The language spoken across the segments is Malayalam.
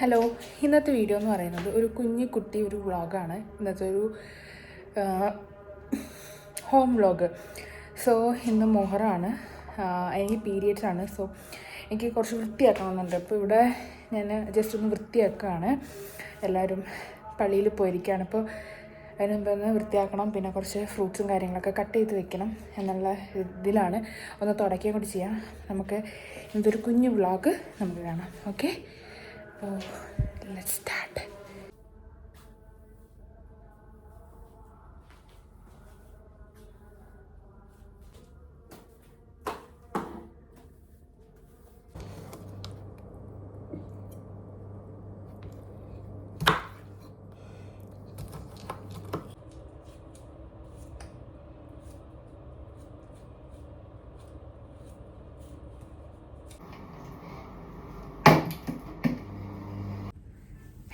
ഹലോ ഇന്നത്തെ വീഡിയോ എന്ന് പറയുന്നത് ഒരു കുഞ്ഞു കുട്ടി ഒരു വ്ളോഗാണ്. ഇന്നത്തെ ഒരു ഹോം വ്ളോഗ് സോ ഇന്ന് മൊഹറാണ്. എനിക്ക് പീരിയഡ്സ് ആണ്. സോ എനിക്ക് കുറച്ച് വൃത്തിയാക്കണമെന്നുണ്ട്. അപ്പോൾ ഇവിടെ ഞാൻ ജസ്റ്റ് ഒന്ന് വൃത്തിയാക്കുകയാണ്. എല്ലാവരും പള്ളിയിൽ പോയിരിക്കുകയാണ്. അപ്പോൾ അതിന് മുമ്പ് ഒന്ന് വൃത്തിയാക്കണം. പിന്നെ കുറച്ച് ഫ്രൂട്ട്സും കാര്യങ്ങളൊക്കെ കട്ട് ചെയ്ത് വെക്കണം എന്നുള്ള ഇതിലാണ്. ഒന്ന് തുടക്കുകയും കൂടി ചെയ്യാം. നമുക്ക് ഇതൊരു കുഞ്ഞു വ്ളോഗ് നമുക്ക് കാണാം. Okay Oh, let's start.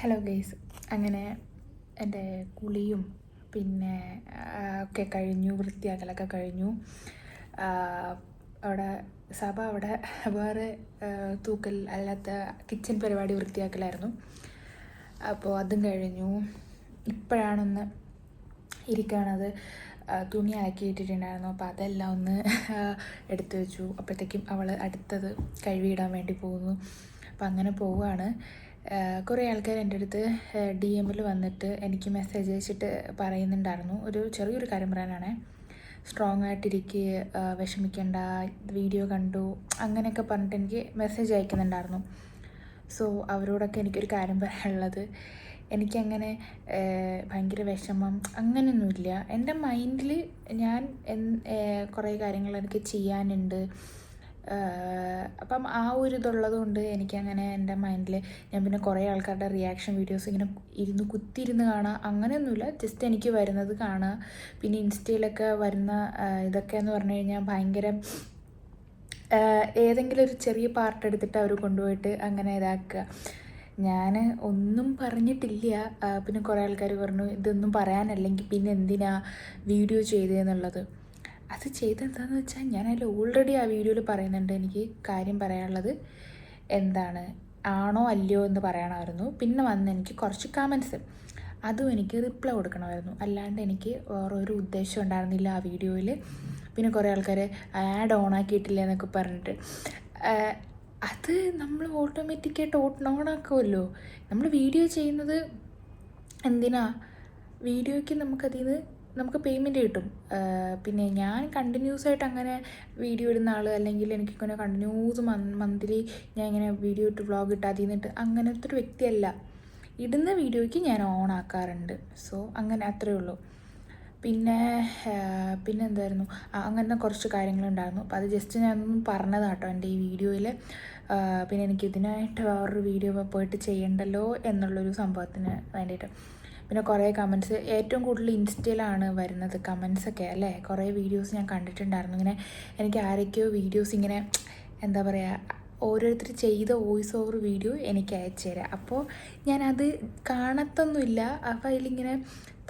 Hello guys അങ്ങനെ എന്റെ കുളിയും പിന്നെ ഒക്കെ കഴിഞ്ഞു വൃത്തിയാക്കലൊക്കെ കഴിഞ്ഞു. അവിടെ സഭ അവിടെ വേറെ തൂക്കൽ അല്ലാത്ത കിച്ചൺ പരിപാടി വൃത്തിയാക്കലായിരുന്നു. അപ്പോൾ അതും കഴിഞ്ഞു. ഇപ്പോഴാണൊന്ന് ഇരിക്കുകയാണത് തുണി അലക്കി ഇട്ടിട്ടുണ്ടായിരുന്നു അപ്പോൾ അതെല്ലാം ഒന്ന് എടുത്തു വെച്ചു. അപ്പോഴത്തേക്കും അവൾ അടുത്തത് കഴുകിയിടാൻ വേണ്ടി പോകുന്നു. അപ്പോൾ അങ്ങനെ പോവുകയാണ് കുറേ ആൾക്കാർ എന്റെ അടുത്ത് ഡി എമ്മിൽ വന്നിട്ട് എനിക്ക് മെസ്സേജ് അയച്ചിട്ട് പറയുന്നുണ്ടായിരുന്നു. ഒരു ചെറിയൊരു കാര്യം പറയാനാണ്. സ്ട്രോങ് ആയിട്ടിരിക്കുക വിഷമിക്കേണ്ട വീഡിയോ കണ്ടു അങ്ങനെയൊക്കെ പറഞ്ഞിട്ട് എനിക്ക് മെസ്സേജ് അയക്കുന്നുണ്ടായിരുന്നു. സോ അവരോടൊക്കെ എനിക്കൊരു കാര്യം പറയാനുള്ളത്. എനിക്കങ്ങനെ ഭയങ്കര വിഷമം അങ്ങനെയൊന്നുമില്ല. എന്റെ മൈൻഡിൽ ഞാൻ കുറേ കാര്യങ്ങൾ എനിക്ക് ചെയ്യാനുണ്ട്. അപ്പം ആ ഒരു ഇതുള്ളത് കൊണ്ട് എനിക്കങ്ങനെ എന്റെ മൈൻഡിൽ ഞാൻ പിന്നെ കുറേ ആൾക്കാരുടെ റിയാക്ഷൻ വീഡിയോസ് ഇങ്ങനെ ഇരുന്ന് കുത്തിയിരുന്ന് കാണുക അങ്ങനെയൊന്നുമില്ല. ജസ്റ്റ് എനിക്ക് വരുന്നത് കാണുക പിന്നെ ഇൻസ്റ്റയിലൊക്കെ വരുന്ന ഇതൊക്കെ എന്ന് പറഞ്ഞു കഴിഞ്ഞാൽ ഭയങ്കര ഏതെങ്കിലും ഒരു ചെറിയ പാർട്ട് എടുത്തിട്ട് അവർ കൊണ്ടുപോയിട്ട് അങ്ങനെ ഇതാക്കുക. ഞാൻ ഒന്നും പറഞ്ഞിട്ടില്ല. പിന്നെ കുറേ ആൾക്കാർ പറഞ്ഞു ഇതൊന്നും പറയാനല്ലെങ്കിൽ പിന്നെ എന്തിനാ വീഡിയോ ചെയ്തതെന്നുള്ളത് അത് ചെയ്തെന്താണെന്ന് വെച്ചാൽ ഞാൻ അതിൽ ഓൾറെഡി ആ വീഡിയോയിൽ പറയുന്നുണ്ട് എനിക്ക് കാര്യം പറയാനുള്ളത്. എന്താണ്? ആണോ അല്ലയോ എന്ന് പറയണമായിരുന്നു പിന്നെ വന്ന് എനിക്ക് കുറച്ച് കമൻസ് അതും എനിക്ക് റിപ്ലൈ കൊടുക്കണമായിരുന്നു. അല്ലാണ്ട് എനിക്ക് വേറെ ഒരു ഉദ്ദേശം ഉണ്ടായിരുന്നില്ല ആ വീഡിയോയിൽ പിന്നെ കുറേ ആൾക്കാർ ആഡ് ഓൺ ആക്കിയിട്ടില്ല എന്നൊക്കെ പറഞ്ഞിട്ട്. അത് നമ്മൾ ഓട്ടോമാറ്റിക്കായിട്ട് ഓൺ ആക്കുമല്ലോ നമ്മൾ വീഡിയോ ചെയ്യുന്നത് എന്തിനാ? വീഡിയോയ്ക്ക് നമുക്കതിൽ നിന്ന് നമുക്ക് പേയ്മെന്റ് കിട്ടും. പിന്നെ ഞാൻ കണ്ടിന്യൂസ് ആയിട്ട് അങ്ങനെ വീഡിയോ ഇടുന്ന ആൾ അല്ലെങ്കിൽ എനിക്ക് ഇങ്ങനെ കണ്ടിന്യൂസ് മന്ത്ലി ഞാൻ ഇങ്ങനെ വീഡിയോ ഇട്ട് വ്ളോഗ് ഇട്ട് അതിൽ നിന്നിട്ട് അങ്ങനത്തെ ഒരു വ്യക്തിയല്ല. ഇടുന്ന വീഡിയോയ്ക്ക് ഞാൻ ഓൺ ആക്കാറുണ്ട്. സോ അങ്ങനെ അത്രയേ ഉള്ളൂ. പിന്നെ പിന്നെ എന്തായിരുന്നു? അങ്ങനെ കുറച്ച് കാര്യങ്ങളുണ്ടായിരുന്നു അപ്പോൾ അത് ജസ്റ്റ് ഞാനൊന്നും പറഞ്ഞതാണ് കേട്ടോ എന്റെ ഈ വീഡിയോയിൽ പിന്നെ എനിക്ക് ഇതിനായിട്ട് വേറൊരു വീഡിയോ പോയിട്ട് ചെയ്യണ്ടല്ലോ എന്നുള്ളൊരു സംഭവത്തിന് വേണ്ടിയിട്ട്. പിന്നെ കുറേ കമൻസ് ഏറ്റവും കൂടുതൽ ഇൻസ്റ്റയിലാണ് വരുന്നത് കമൻസൊക്കെ അല്ലേ? കുറേ വീഡിയോസ് ഞാൻ കണ്ടിട്ടുണ്ടായിരുന്നു. ഇങ്ങനെ എനിക്ക് ആരൊക്കെയോ വീഡിയോസ് ഇങ്ങനെ എന്താ പറയുക ഓരോരുത്തർ ചെയ്ത വോയിസ് ഓവർ വീഡിയോ എനിക്ക് അയച്ചു തരാം. അപ്പോൾ ഞാനത് കാണത്തൊന്നുമില്ല. അപ്പോൾ അതിലിങ്ങനെ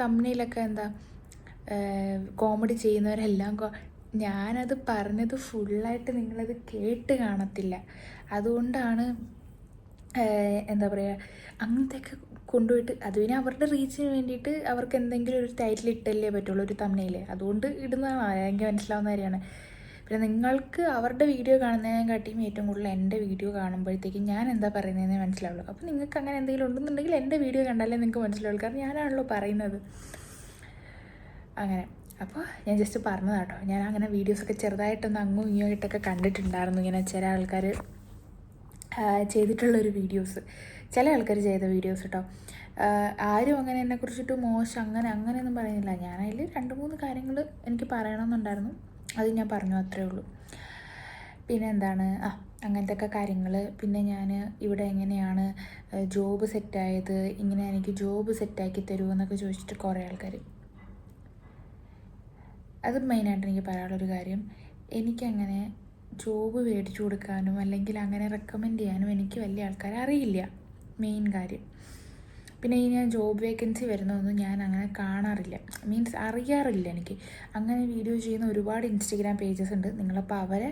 തമ്മിലൊക്കെ എന്താ കോമഡി ചെയ്യുന്നവരെല്ലാം ഞാനത് പറഞ്ഞത് ഫുള്ളായിട്ട് നിങ്ങളത് കേട്ട് കാണത്തില്ല. അതുകൊണ്ടാണ് എന്താ പറയുക അങ്ങനത്തെയൊക്കെ കൊണ്ടുപോയിട്ട് അത് പിന്നെ അവരുടെ റീച്ചിന് വേണ്ടിയിട്ട് അവർക്ക് എന്തെങ്കിലും ഒരു ടൈറ്റിൽ ഇട്ടല്ലേ പറ്റുള്ളൂ ഒരു തമ്മനയിൽ അതുകൊണ്ട് ഇടുന്നതാണ് എനിക്ക് മനസ്സിലാവുന്ന കാര്യമാണ്. പിന്നെ നിങ്ങൾക്ക് അവരുടെ വീഡിയോ കാണുന്നതിനെക്കാട്ടിയും ഏറ്റവും കൂടുതൽ എന്റെ വീഡിയോ കാണുമ്പോഴത്തേക്കും ഞാൻ എന്താ പറയുന്നതെന്ന് മനസ്സിലാവുള്ളൂ. അപ്പോൾ നിങ്ങൾക്ക് അങ്ങനെ എന്തെങ്കിലും ഉണ്ടെന്നുണ്ടെങ്കിൽ എന്റെ വീഡിയോ കണ്ടാലേ നിങ്ങൾക്ക് മനസ്സിലാവുള്ളൂ. കാരണം ഞാനാണല്ലോ പറയുന്നത്. അങ്ങനെ. അപ്പോൾ ഞാൻ ജസ്റ്റ് പറഞ്ഞതാട്ടോ. ഞാൻ അങ്ങനെ വീഡിയോസൊക്കെ ചെറുതായിട്ടൊന്ന് അങ്ങും ഇങ്ങോട്ടൊക്കെ കണ്ടിട്ടുണ്ടായിരുന്നു ഇങ്ങനെ ചില ആൾക്കാർ ചെയ്തിട്ടുള്ളൊരു വീഡിയോസ് ചില ആൾക്കാർ ചെയ്ത വീഡിയോസ് കേട്ടോ ആരും അങ്ങനെ എന്നെക്കുറിച്ചിട്ട് മോശം അങ്ങനെ അങ്ങനെയൊന്നും പറയുന്നില്ല. ഞാനതിൽ രണ്ട് മൂന്ന് കാര്യങ്ങൾ എനിക്ക് പറയണമെന്നുണ്ടായിരുന്നു. അത് ഞാൻ പറഞ്ഞു അത്രേ ഉള്ളൂ. പിന്നെ എന്താണ്? ആ അങ്ങനത്തെ ഒക്കെ കാര്യങ്ങൾ. പിന്നെ ഞാൻ ഇവിടെ എങ്ങനെയാണ് ജോബ് സെറ്റായത് ഇങ്ങനെ എനിക്ക് ജോബ് സെറ്റാക്കി തരുമോ എന്നൊക്കെ ചോദിച്ചിട്ട് കുറേ ആൾക്കാർ. അത് മെയിനായിട്ട് എനിക്ക് പറയാനുള്ളൊരു കാര്യം എനിക്കങ്ങനെ ജോബ് മേടിച്ചു കൊടുക്കാനും അല്ലെങ്കിൽ അങ്ങനെ റെക്കമെൻഡ് ചെയ്യാനും എനിക്ക് വലിയ ആൾക്കാരെ അറിയില്ല. മെയിൻ കാര്യം. പിന്നെ ഈ ഞാൻ ജോബ് വേക്കൻസി വരുന്നതൊന്നും ഞാൻ അങ്ങനെ കാണാറില്ല. മീൻസ് അറിയാറില്ല എനിക്ക്. അങ്ങനെ വീഡിയോ ചെയ്യുന്ന ഒരുപാട് ഇൻസ്റ്റഗ്രാം പേജസ് ഉണ്ട്. നിങ്ങളപ്പോൾ അവരെ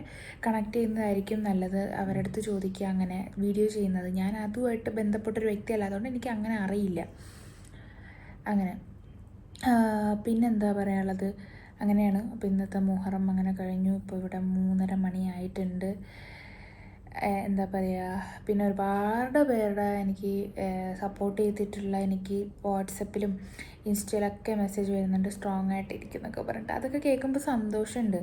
കണക്ട് ചെയ്യുന്നതായിരിക്കും നല്ലത്. അവരുടെ അടുത്ത് ചോദിക്കുക അങ്ങനെ വീഡിയോ ചെയ്യുന്നത്. ഞാൻ അതുമായിട്ട് ബന്ധപ്പെട്ടൊരു വ്യക്തി അതുകൊണ്ട് എനിക്ക് അങ്ങനെ അറിയില്ല. അങ്ങനെ. പിന്നെന്താ പറയാനുള്ളത്? അങ്ങനെയാണ്. അപ്പോൾ ഇന്നത്തെ മുഹറം അങ്ങനെ കഴിഞ്ഞു. ഇപ്പോൾ ഇവിടെ മൂന്നര മണിയായിട്ടുണ്ട്. എന്താ പറയുക പിന്നെ ഒരുപാട് പേരുടെ എനിക്ക് സപ്പോർട്ട് ചെയ്തിട്ടുള്ള എനിക്ക് വാട്സപ്പിലും ഇൻസ്റ്റയിലൊക്കെ മെസ്സേജ് വരുന്നുണ്ട് സ്ട്രോങ് ആയിട്ട് ഇരിക്കുന്നൊക്കെ പറഞ്ഞിട്ട്. അതൊക്കെ കേൾക്കുമ്പോൾ സന്തോഷമുണ്ട്.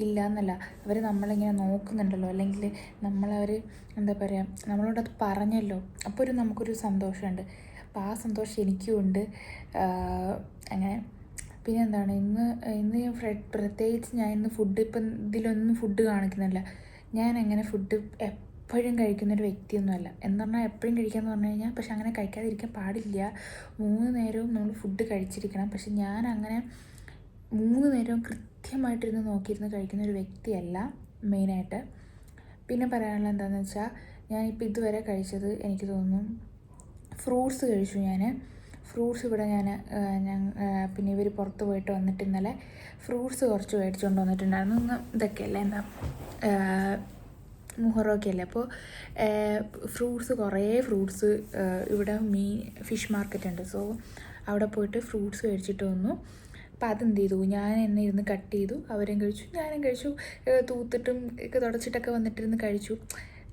ഇല്ല എന്നല്ല അവർ നമ്മളിങ്ങനെ നോക്കുന്നുണ്ടല്ലോ. അല്ലെങ്കിൽ നമ്മളവർ എന്താ പറയുക നമ്മളോട് അത് പറഞ്ഞല്ലോ. അപ്പോൾ ഒരു നമുക്കൊരു സന്തോഷമുണ്ട്. അപ്പോൾ ആ സന്തോഷം എനിക്കും ഉണ്ട്. അങ്ങനെ. പിന്നെ എന്താണ് ഇന്ന് ഇന്ന് പ്രത്യേകിച്ച് ഞാൻ ഇന്ന് ഫുഡ് ഇപ്പം ഇതിലൊന്നും ഫുഡ് കാണിക്കുന്നില്ല. ഞാൻ അങ്ങനെ ഫുഡ് എപ്പോഴും കഴിക്കുന്നൊരു വ്യക്തിയൊന്നുമല്ല. എന്ന് പറഞ്ഞാൽ എപ്പോഴും കഴിക്കാന്ന് പറഞ്ഞു കഴിഞ്ഞാൽ പക്ഷെ അങ്ങനെ കഴിക്കാതിരിക്കാൻ പാടില്ല. മൂന്ന് നേരവും നമ്മൾ ഫുഡ് കഴിച്ചിരിക്കണം. പക്ഷെ ഞാൻ അങ്ങനെ മൂന്ന് നേരവും കൃത്യമായിട്ടിരുന്ന് നോക്കിയിരുന്ന് കഴിക്കുന്ന ഒരു വ്യക്തിയല്ല മെയിനായിട്ട്. പിന്നെ പറയാനുള്ളത് എന്താണെന്ന് വെച്ചാൽ ഞാനിപ്പോൾ ഇതുവരെ കഴിച്ചത് എനിക്ക് തോന്നുന്നു ഫ്രൂട്ട്സ് കഴിച്ചു ഞാൻ ഫ്രൂട്ട്സ് ഇവിടെ ഞാൻ ഞാൻ പിന്നെ ഇവർ പുറത്ത് പോയിട്ട് വന്നിട്ട് ഇന്നലെ ഫ്രൂട്ട്സ് കുറച്ച് മേടിച്ചുകൊണ്ട് വന്നിട്ടുണ്ടായിരുന്നു. ഇന്ന് ഇതൊക്കെയല്ലേ എന്താ മുഹറൊക്കെ അല്ലേ അപ്പോൾ ഫ്രൂട്ട്സ് കുറേ ഫ്രൂട്ട്സ് ഇവിടെ മീൻ ഫിഷ് മാർക്കറ്റ് ഉണ്ട് സോ അവിടെ പോയിട്ട് ഫ്രൂട്ട്സ് മേടിച്ചിട്ട് വന്നു. അപ്പോൾ അതെന്ത് ചെയ്തു? ഞാൻ എന്നെ ഇരുന്ന് കട്ട് ചെയ്തു. അവരും കഴിച്ചു. ഞാനും കഴിച്ചു. തൂത്തിട്ടും ഒക്കെ തുടച്ചിട്ടൊക്കെ വന്നിട്ടിരുന്ന് കഴിച്ചു.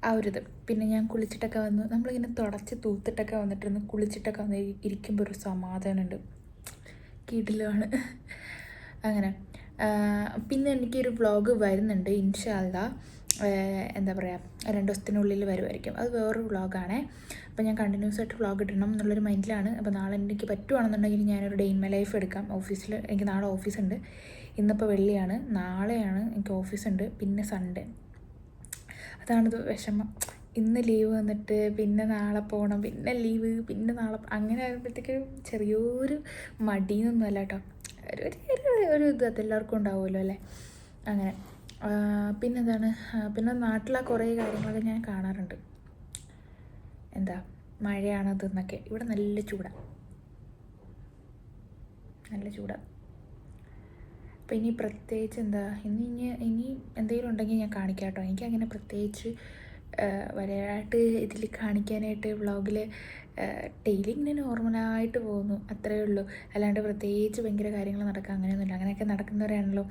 ആ ഒരു ഇത്. പിന്നെ ഞാൻ കുളിച്ചിട്ടൊക്കെ വന്ന് നമ്മളിങ്ങനെ തുടച്ച് തൂത്തിട്ടൊക്കെ വന്നിട്ടിരുന്ന് കുളിച്ചിട്ടൊക്കെ വന്ന് ഇരി- ഇരിക്കുമ്പോൾ ഒരു സമാധാനമുണ്ട്. കിടിലാണ് അങ്ങനെ. പിന്നെ എനിക്കൊരു വ്ളോഗ് വരുന്നുണ്ട്. ഇൻഷാല്ല. എന്താ പറയുക രണ്ട് ദിവസത്തിനുള്ളിൽ വരുമായിരിക്കും അത് വേറൊരു വ്ളോഗാണേ. അപ്പോൾ ഞാൻ കണ്ടിന്യൂസ് ആയിട്ട് വ്ളോഗ് ഇടണം എന്നുള്ളൊരു മൈൻഡിലാണ്. അപ്പോൾ നാളെ എനിക്ക് പറ്റുവാണെന്നുണ്ടെങ്കിൽ ഞാനൊരു ഡേ ഇൻ മൈ ലൈഫ് എടുക്കാം. ഓഫീസിൽ എനിക്ക് നാളെ ഓഫീസുണ്ട്. ഇന്നിപ്പോൾ വെള്ളിയാണ്. നാളെയാണ് എനിക്ക് ഓഫീസുണ്ട്. പിന്നെ സൺഡേ. അതാണിത് വിഷമം. ഇന്ന് ലീവ് വന്നിട്ട് പിന്നെ നാളെ പോകണം പിന്നെ ലീവ് പിന്നെ നാളെ അങ്ങനെ ആകുമ്പോഴത്തേക്ക് ചെറിയൊരു മടിയൊന്നുമല്ല കേട്ടോ. ഒരു ഒരു- ഇത് അതെല്ലാവർക്കും ഉണ്ടാവുമല്ലോ അല്ലേ? അങ്ങനെ. പിന്നെന്താണ്? പിന്നെ നാട്ടിലെ കുറേ കാര്യങ്ങളൊക്കെ ഞാൻ കാണാറുണ്ട്. എന്താ? മഴയാണത് എന്നൊക്കെ. ഇവിടെ നല്ല ചൂടാണ് നല്ല ചൂടാണ് അപ്പോൾ ഇനി പ്രത്യേകിച്ച് എന്താ ഇനി ഇനി ഇനി എന്തെങ്കിലും ഉണ്ടെങ്കിൽ ഞാൻ കാണിക്കാം കേട്ടോ എനിക്ക് അങ്ങനെ പ്രത്യേകിച്ച് വരെയായിട്ട് ഇതിൽ കാണിക്കാനായിട്ട് വ്ളോഗിൽ ഡെയിലി ഇങ്ങനെ നോർമലായിട്ട് പോകുന്നു. അത്രയേ ഉള്ളൂ. അല്ലാണ്ട് പ്രത്യേകിച്ച് ഭയങ്കര കാര്യങ്ങൾ നടക്കുക അങ്ങനെയൊന്നുമില്ല. അങ്ങനെയൊക്കെ നടക്കുന്നവരാണല്ലോ.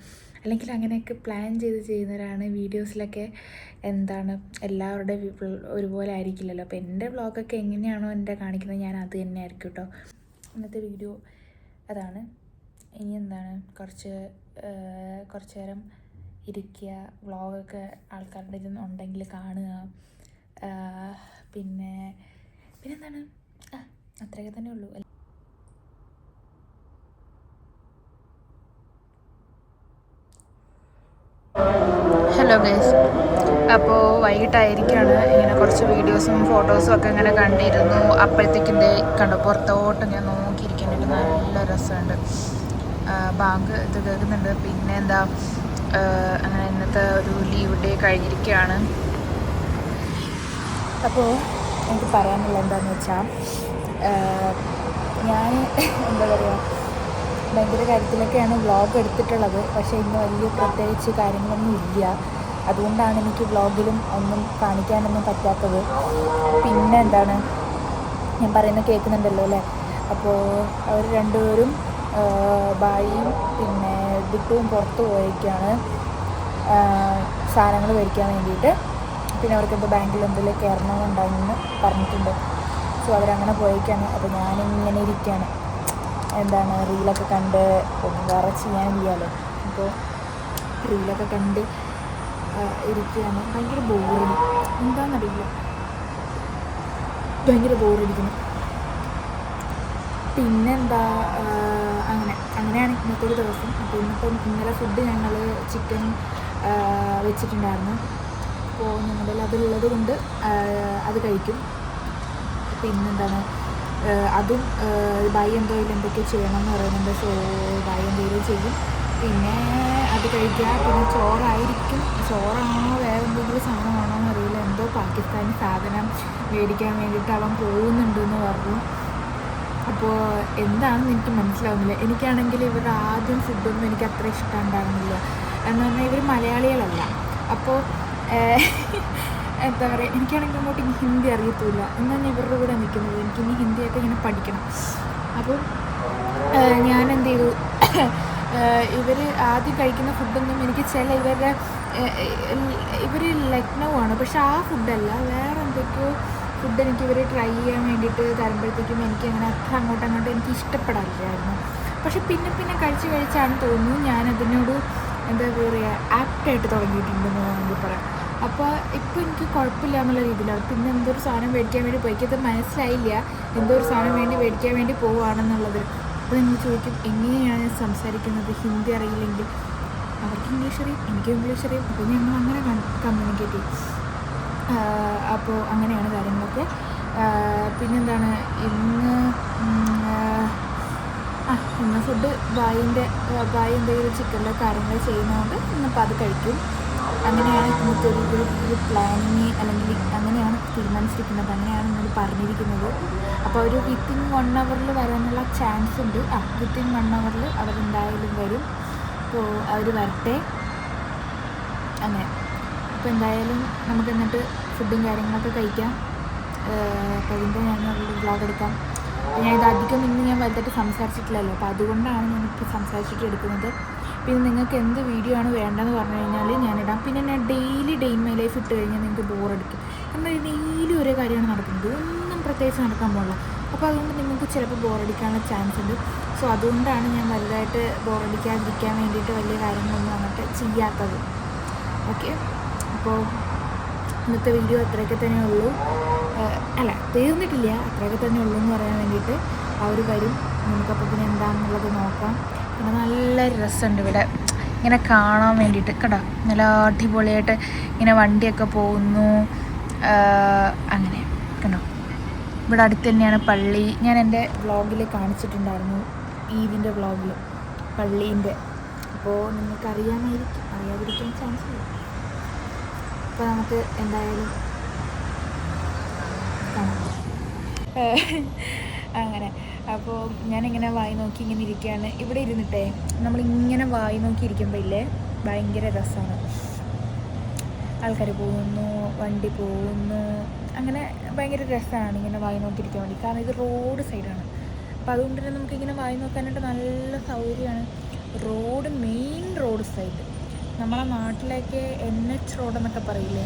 അല്ലെങ്കിൽ അങ്ങനെയൊക്കെ പ്ലാൻ ചെയ്ത് ചെയ്യുന്നവരാണ് വീഡിയോസിലൊക്കെ എന്താണ് എല്ലാവരുടെ ഒരുപോലെ ആയിരിക്കില്ലല്ലോ. അപ്പോൾ എന്റെ വ്ളോഗൊക്കെ എങ്ങനെയാണോ എന്റെ കാണിക്കുന്നത് ഞാൻ അത് തന്നെ ആയിരിക്കും കേട്ടോ ഇന്നത്തെ വീഡിയോ അതാണ്. ഇനി എന്താണ് കുറച്ച് കുറച്ച് നേരം ഇരിക്കുക വ്ളോഗൊക്കെ ആൾക്കാരുടെ ഇതിൽ ഉണ്ടെങ്കിൽ കാണുക. പിന്നെ പിന്നെന്താണ്? അത്രയൊക്കെ തന്നെ ഉള്ളൂ. ഹലോ ഗേസ് അപ്പോൾ വൈകിട്ടായിരിക്കാണ്. ഇങ്ങനെ കുറച്ച് വീഡിയോസും ഫോട്ടോസും ഒക്കെ ഇങ്ങനെ കണ്ടിരുന്നു. അപ്പോഴത്തേക്കിന്റെ കണ്ടു പുറത്തോട്ട് ഞാൻ നോക്കിയിരിക്കാനായിട്ട് നല്ല രസമുണ്ട്. ബാങ്ക് ഇത് കേൾക്കുന്നുണ്ട്. പിന്നെ എന്താ അങ്ങനെ ഇന്നത്തെ ഒരു ലീവ് ഡേ കഴിഞ്ഞിരിക്കുകയാണ് അപ്പോൾ എനിക്ക് പറയാനുള്ള എന്താണെന്ന് വെച്ചാൽ ഞാൻ എന്താ പറയുക ഭയങ്കര കാര്യത്തിലൊക്കെയാണ് വ്ളോഗ് എടുത്തിട്ടുള്ളത്. പക്ഷേ ഇന്ന് വലിയ പ്രത്യേകിച്ച് കാര്യങ്ങളൊന്നും ഇല്ല. അതുകൊണ്ടാണ് എനിക്ക് വ്ളോഗിലും ഒന്നും കാണിക്കാനൊന്നും പറ്റാത്തത്. പിന്നെ എന്താണ് ഞാൻ പറയുന്നത് കേൾക്കുന്നുണ്ടല്ലോ അല്ലേ? അപ്പോൾ അവർ രണ്ടുപേരും ബായിയും പിന്നെ ബിട്ടുവും പുറത്ത് പോയിരിക്കുകയാണ് സാധനങ്ങൾ മേടിക്കാൻ വേണ്ടിയിട്ട്. പിന്നെ അവർക്ക് എന്തോ ബാങ്കിൽ എന്തെങ്കിലും കയറണമെന്നുണ്ടായിരുന്നു പറഞ്ഞിട്ടുണ്ട്. സോ അവരങ്ങനെ പോയേക്കാണ്. അപ്പോൾ ഞാനിങ്ങനെ ഇരിക്കുകയാണ് എന്താണ് റീലൊക്കെ കണ്ട് ഒന്നും വേറെ ചെയ്യാനില്ലല്ലോ. അപ്പോൾ റീലൊക്കെ കണ്ട് ഇരിക്കുകയാണ് ഭയങ്കര ബോറിങ് എന്താണെന്നറിയില്ല ഭയങ്കര ബോറടിക്കുന്നു. പിന്നെന്താ അങ്ങനെ. അങ്ങനെയാണ് ഇന്നത്തെ ഒരു ദിവസം. അപ്പോൾ ഇന്നിപ്പം ഇന്നലെ ഫുഡ് ഞങ്ങൾ ചിക്കൻ വെച്ചിട്ടുണ്ടായിരുന്നു. അപ്പോൾ ഞങ്ങളുടെ അതിലുള്ളത് കൊണ്ട് അത് കഴിക്കും. പിന്നെന്താണ് അതും ബൈ എന്തെങ്കിലും എന്തൊക്കെ ചെയ്യണം എന്ന് പറയുന്നുണ്ട്. സോ ബൈ എന്തെങ്കിലും ചെയ്യും. പിന്നെ അത് കഴിക്കുക പിന്നെ ചോറായിരിക്കും. ചോറാണോ വേറെ എന്തെങ്കിലും സാധനമാണോ എന്നറിയില്ല. എന്തോ പാകിസ്ഥാനി സാധനം മേടിക്കാൻ വേണ്ടിയിട്ട് അവൻ പോകുന്നുണ്ടെന്ന് അപ്പോൾ എന്താണെന്ന് എനിക്ക് മനസ്സിലാവുന്നില്ല. എനിക്കാണെങ്കിൽ ഇവരുടെ ആദ്യം ഫുഡൊന്നും എനിക്ക് അത്ര ഇഷ്ടമുണ്ടാകുന്നില്ല എന്ന് പറഞ്ഞാൽ ഇവർ മലയാളികളല്ല. അപ്പോൾ എന്താ പറയുക എനിക്കാണെങ്കിൽ അങ്ങോട്ട് ഇനി ഹിന്ദി അറിയത്തില്ല എന്നാണ് ഇവരുടെ കൂടെ നിൽക്കുന്നത്? എനിക്ക് ഇനി ഹിന്ദിയൊക്കെ ഇങ്ങനെ പഠിക്കണം. അപ്പോൾ ഞാൻ എന്ത് ചെയ്തു ഇവർ ആദ്യം കഴിക്കുന്ന ഫുഡൊന്നും എനിക്ക് ചില ഇവരുടെ ഇവർ ലക്നൗ ആണ്. പക്ഷെ ആ ഫുഡല്ല വേറെ എന്തൊക്കെയോ ഫുഡ് എനിക്ക് ഇവർ ട്രൈ ചെയ്യാൻ വേണ്ടിയിട്ട് തരുമ്പോഴത്തേക്കും എനിക്ക് അങ്ങനെ അത്ര അങ്ങോട്ട് അങ്ങോട്ട് എനിക്ക് ഇഷ്ടപ്പെടാറില്ലായിരുന്നു. പക്ഷെ പിന്നെ പിന്നെ കഴിച്ച് കഴിച്ചാണ് തോന്നുന്നു ഞാനതിനോട് എന്താ പറയുക ആപ്റ്റായിട്ട് തുടങ്ങിയിട്ടുണ്ടെന്ന് വേണമെങ്കിൽ പറയാം അപ്പോൾ ഇപ്പോൾ എനിക്ക് കുഴപ്പമില്ല എന്നുള്ള രീതിയിലാണ്. പിന്നെ എന്തോ ഒരു സാധനം മേടിക്കാൻ വേണ്ടി പോയി. അത് മനസ്സിലായില്ല. എന്തോ ഒരു സാധനം വേണ്ടി മേടിക്കാൻ വേണ്ടി പോവുകയാണെന്നുള്ളത് അപ്പോൾ നിങ്ങൾ ചോദിക്കും എങ്ങനെയാണ് സംസാരിക്കുന്നത്? ഹിന്ദി അറിയില്ലെങ്കിൽ? അവർക്ക് ഇംഗ്ലീഷ് അറിയും എനിക്ക് ഇംഗ്ലീഷ് അറിയും. അപ്പോൾ ഞങ്ങൾ അങ്ങനെ കമ്മ്യൂണിക്കേറ്റ് ചെയ്യും. അപ്പോൾ അങ്ങനെയാണ് കാര്യങ്ങളൊക്കെ. പിന്നെന്താണ്? ഇന്ന് ആ ഇന്ന് ഫുഡ് ബായിന്റെ ബായി എന്തെങ്കിലും ചിക്കനിലെ കാര്യങ്ങൾ ചെയ്യുന്നതുകൊണ്ട് ഇന്നിപ്പോൾ അത് കഴിക്കും. അങ്ങനെയാണ് ഇന്നത്തെ ഒരു ഒരു പ്ലാനിങ് അല്ലെങ്കിൽ അങ്ങനെയാണ് തീരുമാനിച്ചിരിക്കുന്നത്. അങ്ങനെയാണ് നിങ്ങൾ പറഞ്ഞിരിക്കുന്നത്. അപ്പോൾ ഒരു വിത്തിൻ വൺ അവറിൽ വരാനുള്ള ചാൻസ് ഉണ്ട്. ആ വിത്തിൻ വൺ അവറിൽ അവരെന്തായാലും വരും. അപ്പോൾ അവർ വരട്ടെ. അങ്ങനെ. അപ്പോൾ എന്തായാലും നമുക്ക് എന്നിട്ട് ഫുഡും കാര്യങ്ങളൊക്കെ കഴിക്കാം. കഴിയുമ്പോൾ ഞാൻ വ്ളോഗ് എടുക്കാം. ഞാൻ ഇത് അധികം ഇന്ന് ഞാൻ വലുതായിട്ട് സംസാരിച്ചിട്ടില്ലല്ലോ. അപ്പോൾ അതുകൊണ്ടാണ് ഞാൻ ഞാനിപ്പോൾ സംസാരിച്ചിട്ട് എടുക്കുന്നത്. പിന്നെ നിങ്ങൾക്ക് എന്ത് വീഡിയോ ആണ് വേണ്ടതെന്ന് പറഞ്ഞു കഴിഞ്ഞാൽ ഞാനിടാം പിന്നെ ഞാൻ ഡെയിലി ഡെയിൻ മൈ ലൈഫ് ഇട്ട് കഴിഞ്ഞാൽ നിങ്ങൾക്ക് ബോറടിക്കും കാരണം ഡെയിലി ഒരേ കാര്യമാണ് നടക്കുന്നത്. ഒന്നും പ്രത്യേകിച്ച് നടക്കാൻ പോകില്ല അപ്പോൾ അതുകൊണ്ട് നിങ്ങൾക്ക് ചിലപ്പോൾ ബോറടിക്കാനുള്ള ചാൻസ് ഉണ്ട്. സോ അതുകൊണ്ടാണ് ഞാൻ വലുതായിട്ട് ബോറടിക്കാതിരിക്കാൻ വേണ്ടിയിട്ട് വലിയ കാര്യങ്ങളൊന്നും അങ്ങോട്ട് ചെയ്യാത്തത്. ഓക്കെ അപ്പോൾ ഇന്നത്തെ വീഡിയോ അത്രയൊക്കെ തന്നെ ഉള്ളൂ. അല്ല തീർന്നിട്ടില്ല. അത്രയൊക്കെ തന്നെ ഉള്ളൂ എന്ന് പറയാൻ വേണ്ടിയിട്ട് അവർ വരും നമുക്കപ്പോൾ പിന്നെ എന്താണെന്നുള്ളത് നോക്കാം. പിന്നെ നല്ല രസമുണ്ട് ഇവിടെ. ഇങ്ങനെ കാണാൻ വേണ്ടിയിട്ട് കേട്ടോ നല്ല അടിപൊളിയായിട്ട് ഇങ്ങനെ വണ്ടിയൊക്കെ പോകുന്നു. അങ്ങനെ കണ്ടോ? ഇവിടെ അടുത്ത് തന്നെയാണ് പള്ളി. ഞാൻ എന്റെ വ്ളോഗിൽ കാണിച്ചിട്ടുണ്ടായിരുന്നു ഈദിന്റെ വ്ളോഗിൽ പള്ളീന്റെ. അപ്പോൾ നിങ്ങൾക്ക് അറിയാമായിരിക്കും അറിയാതിരിക്കാൻ ചാൻസ് ഇല്ല. അപ്പോൾ നമുക്ക് എന്തായാലും അങ്ങനെ. അപ്പോൾ ഞാനിങ്ങനെ വായി നോക്കി ഇങ്ങനെ ഇരിക്കുകയാണ് ഇവിടെ ഇരുന്നിട്ടേ നമ്മളിങ്ങനെ വായി നോക്കി ഇരിക്കുമ്പോൾ ഇല്ലേ ഭയങ്കര രസമാണ് ആൾക്കാർ പോകുന്നു വണ്ടി പോകുന്നു. അങ്ങനെ ഭയങ്കര രസമാണ് ഇങ്ങനെ വായി നോക്കിയിരിക്കാൻ വേണ്ടി. കാരണം ഇത് റോഡ് സൈഡാണ്. അപ്പോൾ അതുകൊണ്ട് തന്നെ നമുക്കിങ്ങനെ വായി നോക്കാനായിട്ട് നല്ല സൗകര്യമാണ് റോഡ് മെയിൻ റോഡ് സൈഡ്. നമ്മളെ നാട്ടിലേക്ക് എൻ എച്ച് റോഡെന്നൊക്കെ പറയില്ലേ?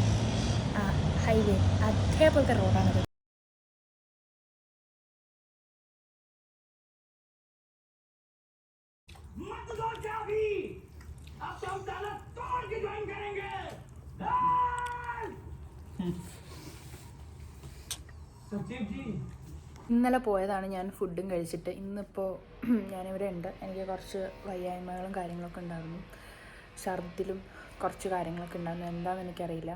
ആ ഹൈവേ അതേപോലത്തെ റോഡാണത് ഇന്നലെ പോയതാണ് ഞാൻ ഫുഡും കഴിച്ചിട്ട്. ഇന്നിപ്പോൾ ഞാനിവിടെ ഉണ്ട്. എനിക്ക് കുറച്ച് വയ്യായ്മകളും കാര്യങ്ങളൊക്കെ ഉണ്ടായിരുന്നു. ഛർദിലും കുറച്ച് കാര്യങ്ങളൊക്കെ ഉണ്ടായിരുന്നു. എന്താണെന്ന് എനിക്കറിയില്ല.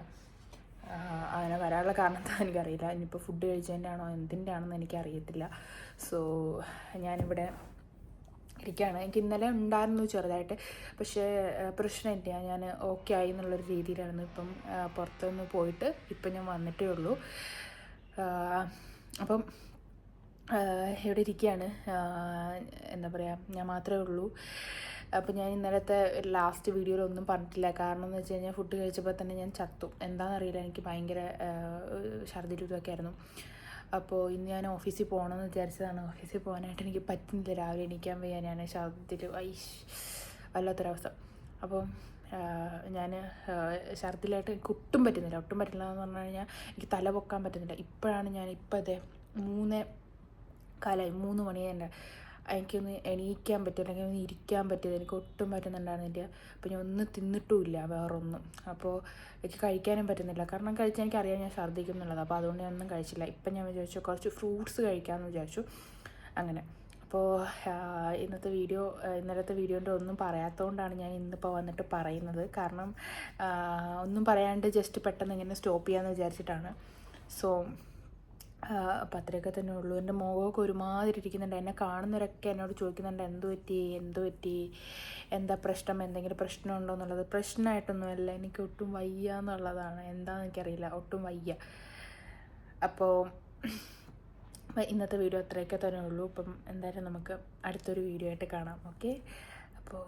അങ്ങനെ വരാനുള്ള കാരണം എന്താ എനിക്കറിയില്ല. ഇനിയിപ്പോൾ ഫുഡ് കഴിച്ചതിന്റെ ആണോ എന്തിന്റെ ആണെന്ന് എനിക്കറിയത്തില്ല. സോ ഞാനിവിടെ ഇരിക്കുകയാണ്. എനിക്ക് ഇന്നലെ ഉണ്ടായിരുന്നു ചെറുതായിട്ട്. പക്ഷേ പ്രശ്നമില്ല ഞാൻ ഓക്കെ ആയി എന്നുള്ളൊരു രീതിയിലായിരുന്നു. ഇപ്പം പുറത്തുനിന്ന് പോയിട്ട് ഇപ്പം ഞാൻ വന്നിട്ടേ ഉള്ളൂ. അപ്പം ഇവിടെ ഇരിക്കുകയാണ്. എന്താ പറയുക ഞാൻ മാത്രമേ ഉള്ളൂ. അപ്പോൾ ഞാൻ ഇന്നലത്തെ ലാസ്റ്റ് വീഡിയോയിൽ ഒന്നും പറഞ്ഞിട്ടില്ല. കാരണം എന്ന് വെച്ച് കഴിഞ്ഞാൽ ഫുഡ് കഴിച്ചപ്പോൾ തന്നെ ഞാൻ ചത്തു. എന്താണെന്നറിയില്ല എനിക്ക് ഭയങ്കര ഛർദിലും രൂപമൊക്കെ ആയിരുന്നു. അപ്പോൾ ഇന്ന് ഞാൻ ഓഫീസിൽ പോകണമെന്ന് വിചാരിച്ചതാണ്. ഓഫീസിൽ പോകാനായിട്ട് എനിക്ക് പറ്റുന്നില്ല. രാവിലെ എണീക്കാൻ വയ്യ. ഞാൻ ഛർദിൽ ഐഷ് വല്ലാത്തൊരവസ്ഥ. അപ്പം ഞാൻ ഛർദിലായിട്ട് എനിക്ക് ഒട്ടും പറ്റുന്നില്ല. ഒട്ടും പറ്റില്ല എന്ന് പറഞ്ഞു കഴിഞ്ഞാൽ എനിക്ക് തല പൊക്കാൻ പറ്റുന്നില്ല. ഇപ്പോഴാണ് ഞാൻ ഇപ്പം അതെ മൂന്ന് കാലായി. മൂന്ന് എന്റെ എനിക്കൊന്ന് എണീക്കാൻ പറ്റും അല്ലെങ്കിൽ ഒന്ന് ഇരിക്കാൻ പറ്റിയത് എനിക്ക് ഒട്ടും പറ്റുന്നുണ്ടായിരുന്നില്ല അപ്പോൾ ഞാൻ ഒന്നും തിന്നിട്ടുമില്ല വേറൊന്നും. അപ്പോൾ എനിക്ക് കഴിക്കാനും പറ്റുന്നില്ല. കാരണം കഴിച്ചാൽ എനിക്കറിയാം ഞാൻ ഛർദ്ദിക്കും എന്നുള്ളത്. അപ്പോൾ അതുകൊണ്ട് ഞാനൊന്നും കഴിച്ചില്ല. ഇപ്പം ഞാൻ വിചാരിച്ചു കുറച്ച് ഫ്രൂട്ട്സ് കഴിക്കാമെന്ന് വിചാരിച്ചു. അങ്ങനെ. അപ്പോൾ ഇന്നത്തെ വീഡിയോ ഇന്നലത്തെ വീഡിയോന്റെ ഒന്നും പറയാത്തതുകൊണ്ടാണ് ഞാൻ ഇന്നിപ്പോൾ വന്നിട്ട് പറയുന്നത്. കാരണം ഒന്നും പറയാണ്ട് ജസ്റ്റ് പെട്ടെന്ന് ഇങ്ങനെ സ്റ്റോപ്പ് ചെയ്യാമെന്ന് വിചാരിച്ചിട്ടാണ്. സോ അപ്പം അത്രയൊക്കെ തന്നെ ഉള്ളൂ. എന്റെ മുഖമൊക്കെ ഒരുമാതിരി ഇരിക്കുന്നുണ്ട് എന്നെ കാണുന്നവരൊക്കെ എന്നോട് ചോദിക്കുന്നുണ്ട് എന്ത് പറ്റി? എന്ത് പറ്റി? എന്താ പ്രശ്നം? എന്തെങ്കിലും പ്രശ്നമുണ്ടോ? എന്നുള്ളത്. പ്രശ്നമായിട്ടൊന്നുമല്ല എനിക്ക് ഒട്ടും വയ്യ എന്നുള്ളതാണ്. എന്താണെന്ന് എനിക്കറിയില്ല. ഒട്ടും വയ്യ. അപ്പോൾ ഇന്നത്തെ വീഡിയോ അത്രയൊക്കെ തന്നെ ഉള്ളൂ. അപ്പം എന്തായാലും നമുക്ക് അടുത്തൊരു വീഡിയോ ആയിട്ട് കാണാം. ഓക്കെ? അപ്പോൾ